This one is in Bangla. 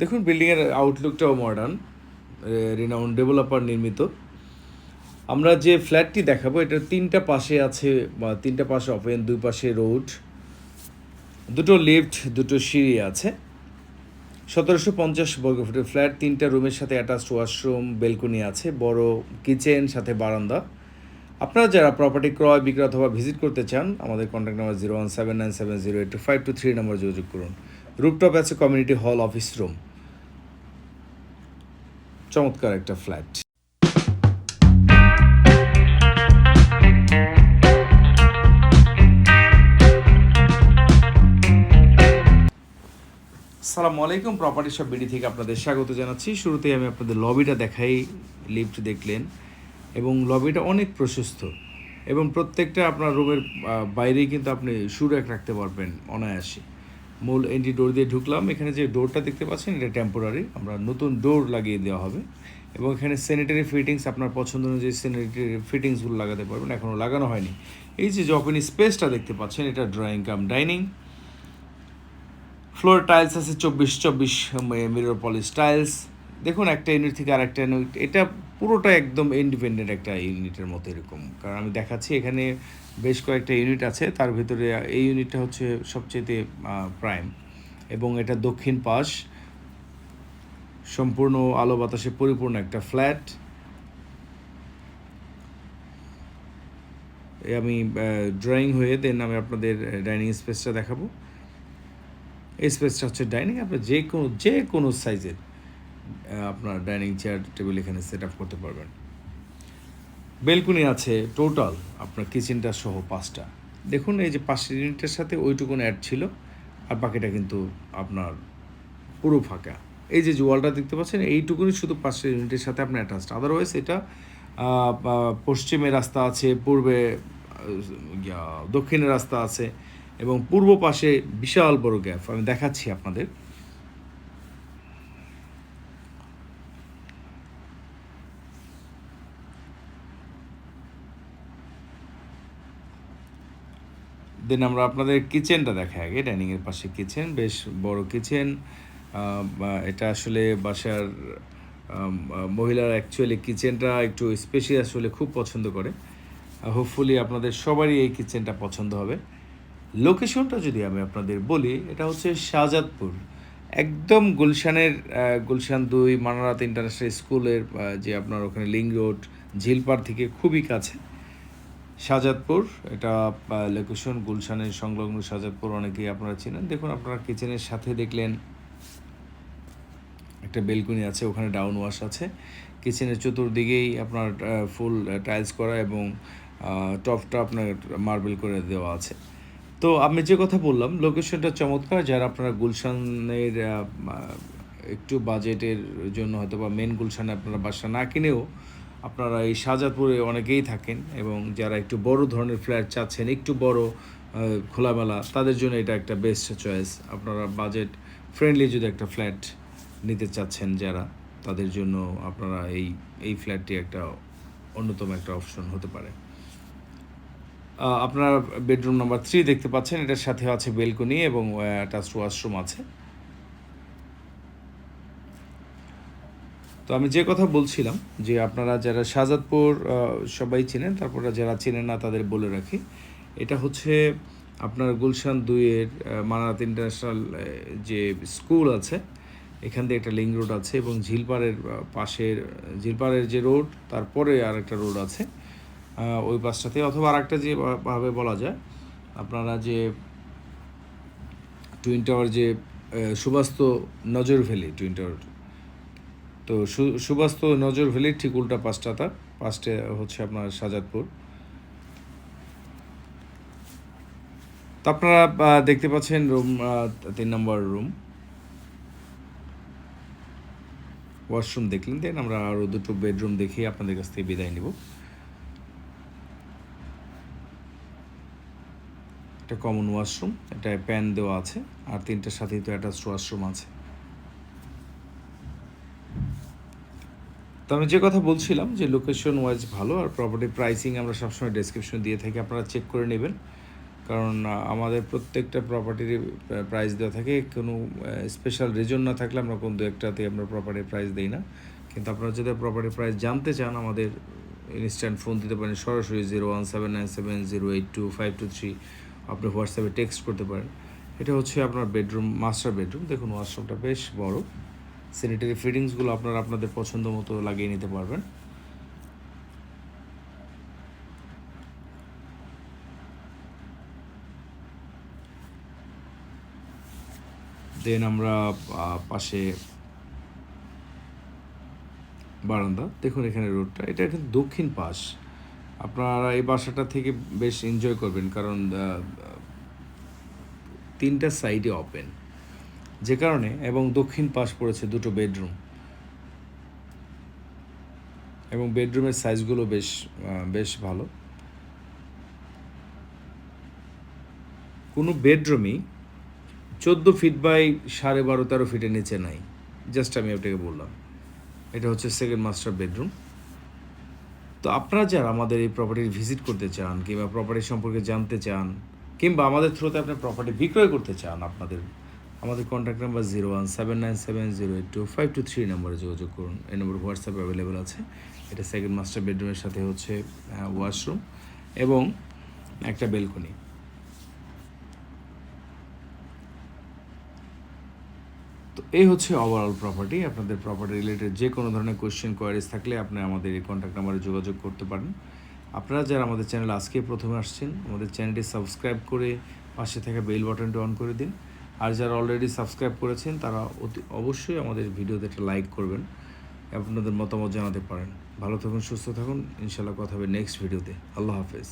দেখুন বিল্ডিংয়ের আউটলুকটাও মডার্ন রিনাউন্ড ডেভেলপার নির্মিত। আমরা যে ফ্ল্যাটটি দেখাবো, এটা তিনটা পাশে আছে, বা তিনটা পাশে ওপেন দুই পাশে রোড দুটো লিফট দুটো সিঁড়ি আছে। সতেরোশো পঞ্চাশ বর্গফুটের ফ্ল্যাট তিনটা রুমের সাথে অ্যাটাচড ওয়াশরুম বেলকনি আছে, বড় কিচেন সাথে বারান্দা। আপনারা যারা প্রপার্টি ক্রয়, বিক্রয় অথবা ভিজিট করতে চান, আমাদের contact number zero one seven nine seven zero eight two five two three number যোগাযোগ করুন। রুপটপ আছে কমিউনিটি হল অফিস রুম চমৎকার একটা ফ্ল্যাট সালামু আলাইকুম প্রপার্টি সব বিডি থেকে আপনাদের স্বাগত জানাচ্ছি। শুরুতেই আমি আপনাদের লবিটা দেখাই লিফট দেখলেন, এবং লবিটা অনেক প্রশস্ত, এবং প্রত্যেকটা আপনার রুমের বাইরেই কিন্তু আপনি শু র্যাক রাখতে পারবেন অনায়াসে। মূল এন্ট্রি ডোর দিয়ে ঢুকলাম। এখানে যে ডোরটা দেখতে পাচ্ছেন, এটা টেম্পোরারি আমরা নতুন ডোর লাগিয়ে দেওয়া হবে। এবং এখানে স্যানিটারি ফিটিংস আপনার পছন্দ অনুযায়ী স্যানিটারি ফিটিংসগুলো লাগাতে পারবেন। এখনও লাগানো হয়নি। এই যে যখনই স্পেসটা দেখতে পাচ্ছেন, এটা drawing cum dining floor tiles আছে চব্বিশ চব্বিশ মিরর পলিশ টাইলস দেখুন, একটা ইউনিট থেকে আরেকটা ইউনিট এটা পুরোটা একদম ইন্ডিপেন্ডেন্ট একটা ইউনিটের মতো এরকম। কারণ আমি দেখাচ্ছি, এখানে বেশ কয়েকটা ইউনিট আছে, তার ভিতরে এই ইউনিটটা হচ্ছে সবচেয়ে প্রাইম এবং এটা দক্ষিণ পাশ। সম্পূর্ণ আলো বাতাসে পরিপূর্ণ একটা ফ্ল্যাট আমি ড্রয়িং হয়ে দেন আমি আপনাদের ডাইনিং স্পেসটা দেখাবো। এই স্পেসটা হচ্ছে ডাইনিং আপনার যে কোনো যে কোনো সাইজের আপনার ডাইনিং চেয়ার টেবিল এখানে সেট আপ করতে পারবেন। বেলকুনি আছে টোটাল আপনার কিচেনটা সহ পাঁচটা। দেখুন, এই যে পাঁচটা ইউনিটের সাথে ওইটুকুন অ্যাড ছিল, আর বাকিটা কিন্তু আপনার পুরো ফাঁকা। এই যে জোয়ালটা দেখতে পাচ্ছেন এইটুকুনি শুধু পাঁচটা ইউনিটের সাথে আপনার অ্যাটাচড আদারওয়াইজ এটা পশ্চিমে রাস্তা আছে, পূর্বে দক্ষিণে রাস্তা আছে, এবং পূর্ব পাশে বিশাল বড় গ্যাপ আমি দেখাচ্ছি আপনাদের। দেন আমরা আপনাদের কিচেনটা দেখাই আগে। ডাইনিংয়ের পাশে কিচেন বেশ বড় কিচেন এটা আসলে বাসার মহিলার অ্যাকচুয়ালি কিচেনটা একটু স্পেশিয়াস হলে খুব পছন্দ করে। হোপফুলি আপনাদের সবারই এই কিচেনটা পছন্দ হবে। লোকেশনটা যদি আমি আপনাদের বলি, এটা হচ্ছে শাহজাদপুর। একদম গুলশানের গুলশান দুই, মানারাত ইন্টারন্যাশনাল স্কুলের যে আপনার ওখানে লিং রোড ঝিলপাড় থেকে খুবই কাছে। শাহজাদপুর এটা লোকেশন গুলশানের সংলগ্ন শাহজাদপুর অনেকেই আপনারা চিনেন। দেখুন, আপনারা কিচেনের সাথে দেখলেন একটা বেলকনি আছে, ওখানে ডাউন ওয়াশ আছে। কিচেনের চতুর্দিকেই আপনার ফুল টাইলস করা এবং টপটা আপনার মার্বেল করে দেওয়া আছে। তো আমি যে কথা বললাম লোকেশনটা চমৎকার। যারা আপনারা গুলশানের একটু বাজেটের জন্য হয়তো বা মেন গুলশানে আপনারা বাসা না কিনেও আপনারা এই শাহজাদপুরে অনেকেই থাকেন এবং যারা একটু বড় ধরনের ফ্ল্যাট চাচ্ছেন, একটু বড় খোলামেলা, তাদের জন্য এটা একটা বেস্ট চয়েস আপনারা বাজেট ফ্রেন্ডলি যদি একটা ফ্ল্যাট নিতে চাচ্ছেন যারা, তাদের জন্য আপনারা এই এই ফ্ল্যাটটি একটা অন্যতম একটা অপশন হতে পারে। আপনার বেডরুম নাম্বার থ্রি দেখতে পাচ্ছেন, এটার সাথে আছে বেলকনি এবং অ্যাটাচড ওয়াশরুম আছে। তো আমি যে কথা বলছিলাম যে আপনারা যারা শাহজাদপুর সবাই চেনেন, তারপরে যারা চেনেন না তাদের বলে রাখি। এটা হচ্ছে আপনার গুলশান দুইয়ের মানাত ইন্টারন্যাশনাল যে স্কুল আছে, এখান দিয়ে একটা লিঙ্ক রোড আছে এবং ঝিলপাড়ের পাশের, ঝিলপাড়ের যে রোড, তারপরে আর একটা রোড আছে ওই পাশটাতে। অথবা আরেকটা যে ভা- ভাবে বলা যায়, আপনারা যে টুইন টাওয়ার যে সুবাস্ত নজর ভ্যালি টুইন টাওয়ার তো সুবাস্ত নজর ভ্যালির ঠিক উল্টা পাঁচটা তার পাঁচটা হচ্ছে আপনার শাহজাদপুর তো আপনারা দেখতে পাচ্ছেন রুম তিন নম্বর রুম। ওয়াশরুম দেখলেন, দেন আমরা আরও দুটো বেডরুম দেখে আপনাদের কাছ থেকে বিদায় নিব। একটা কমন ওয়াশরুম এটা প্যান দেওয়া আছে, আর তিনটার সাথেই তো অ্যাটাচড ওয়াশরুম আছে। তো আমি যে কথা বলছিলাম যে লোকেশন ওয়াইজ ভালো আর প্রপার্টি প্রাইসিং আমরা সবসময় ডেসক্রিপশন দিয়ে থাকি, আপনারা চেক করে নেবেন। কারণ আমাদের প্রত্যেকটা প্রপার্টির প্রাইস দেওয়া থাকে। কোনো স্পেশাল রিজন না থাকলে আমরা কোন দু একটাতে আমরা প্রপার্টির প্রাইস দিই না। কিন্তু আপনারা যদি প্রপার্টির প্রাইস জানতে চান, আমাদের ইনস্ট্যান্ট ফোন দিতে পারেন। সরাসরি zero one seven nine seven zero eight two five two three আপনি হোয়াটসঅ্যাপে টেক্সট করতে পারেন। এটা হচ্ছে আপনার বেডরুম মাস্টার বেডরুম দেখুন ওয়াশরুমটা বেশ বড়। স্যানিটারি ফিটিংসগুলো আপনারা আপনাদের পছন্দ মতো লাগিয়ে নিতে পারবেন। দেন আমরা পাশে বারান্দা। দেখুন এখানে রোডটা। এটা কিন্তু দক্ষিণ পাশ। আপনারা এই বাসাটা থেকে বেশ এনজয় করবেন কারণ তিনটা সাইডে ওপেন যে কারণে এবং দক্ষিণ পাশ পড়েছে দুটো বেডরুম। এবং বেডরুমের সাইজগুলো বেশ বেশ ভালো। কোনো বেডরুমই চোদ্দ ফিট বাই সাড়ে বারো, তেরো ফিটের নিচে নাই। জাস্ট আমি আপনাকে বললাম। এটা হচ্ছে সেকেন্ড মাস্টার বেডরুম। তো আপনারা যারা আমাদের এই প্রপার্টির ভিজিট করতে চান, কিংবা প্রপার্টি সম্পর্কে জানতে চান, কিংবা আমাদের থ্রুতে আপনি প্রপার্টি বিক্রয় করতে চান, আপনাদের আমাদের contact number zero one seven nine seven zero eight two five two three নাম্বারে যোগাযোগ করুন। এই নম্বর হোয়াটসঅ্যাপ অ্যাভেলেবেল আছে। এটা সেকেন্ড মাস্টার বেডরুমের সাথে হচ্ছে ওয়াশরুম এবং একটা বেলকনি তো এই হচ্ছে ওভারঅল প্রপার্টি আপনাদের প্রপার্টি রিলেটেড যে কোনো ধরনের কোয়েশ্চেন কোয়ারিজ থাকলে আপনি আমাদের এই কন্ট্যাক্ট নাম্বারে যোগাযোগ করতে পারেন। আপনারা যারা আমাদের চ্যানেল আজকে প্রথমে আসছেন, আমাদের চ্যানেলটি সাবস্ক্রাইব করে পাশে থাকা বেল বাটনটি অন করে দিন। আর যারা অলরেডি সাবস্ক্রাইব করেছেন, তারা অতি, অবশ্যই আমাদের ভিডিওতে একটা লাইক করবেন, আপনাদের মতামত জানাতে পারেন। ভালো থাকুন, সুস্থ থাকুন ইনশাল্লাহ কথা হবে নেক্সট ভিডিওতে আল্লাহ হাফেজ।